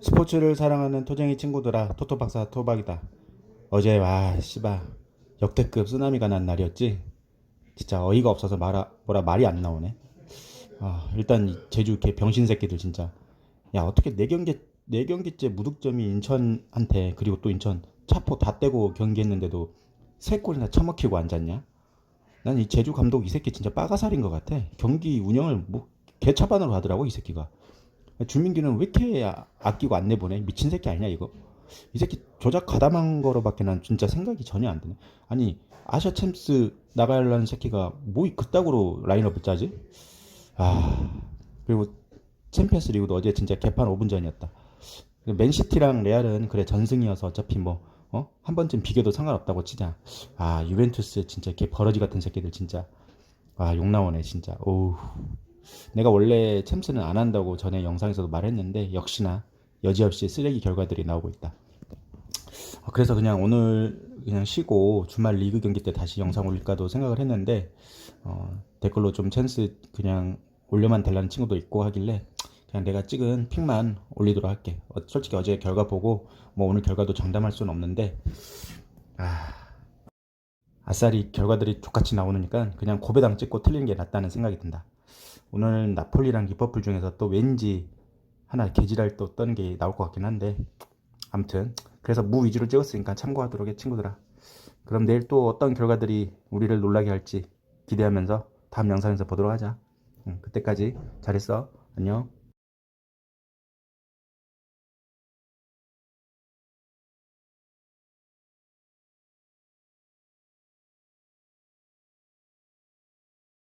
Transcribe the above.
스포츠를 사랑하는 토쟁이 친구들아 토토박사 토박이다. 어제 와 씨바 역대급 쓰나미가 난 날이었지? 진짜 어이가 없어서 말아, 뭐라 말이 안 나오네. 아 일단 이 제주 개 병신 새끼들 진짜. 야 어떻게 네 경기 네 경기째 무득점이 인천한테 그리고 또 인천 차포 다 떼고 경기했는데도 세 골이나 처먹히고 앉았냐? 난 이 제주 감독 이 새끼 진짜 빠가살인 것 같아. 경기 운영을 뭐 개차반으로 하더라고 이 새끼가 주민기는 왜 이렇게 아- 아끼고 안 내보내? 미친 새끼 아니냐 이거? 이 새끼 조작 가담한 거로밖에 난 진짜 생각이 전혀 안 드네. 아니 아시아 챔스 나가려는 새끼가 뭐 그따구로 라인업을 짜지? 아 그리고 챔피언스 리그도 어제 진짜 개판 5분 전이었다. 맨시티랑 레알은 그래 전승이어서 어차피 뭐 어? 한 번쯤 비교도 상관없다고 치자. 아 유벤투스 진짜 개 버러지 같은 새끼들 진짜 아 욕 나오네 진짜. 오우. 내가 원래 챔스는 안 한다고 전에 영상에서도 말했는데 역시나 여지없이 쓰레기 결과들이 나오고 있다. 어, 그래서 그냥 오늘 그냥 쉬고 주말 리그 경기 때 다시 영상 올릴까도 생각을 했는데 어, 댓글로 좀 챔스 그냥 올려만 달라는 친구도 있고 하길래 그냥 내가 찍은 픽만 올리도록 할게. 어, 솔직히 어제 결과 보고 뭐 오늘 결과도 장담할 수는 없는데 아 아싸리 결과들이 똑같이 나오니까 그냥 고배당 찍고 틀리는 게 낫다는 생각이 든다. 오늘 나폴리랑 리버풀 중에서 또 왠지 하나 개지랄 또 떠는 게 나올 것 같긴 한데 아무튼 그래서 무 위주로 찍었으니까 참고하도록 해 친구들아. 그럼 내일 또 어떤 결과들이 우리를 놀라게 할지 기대하면서 다음 영상에서 보도록 하자. 응, 그때까지 잘했어. 안녕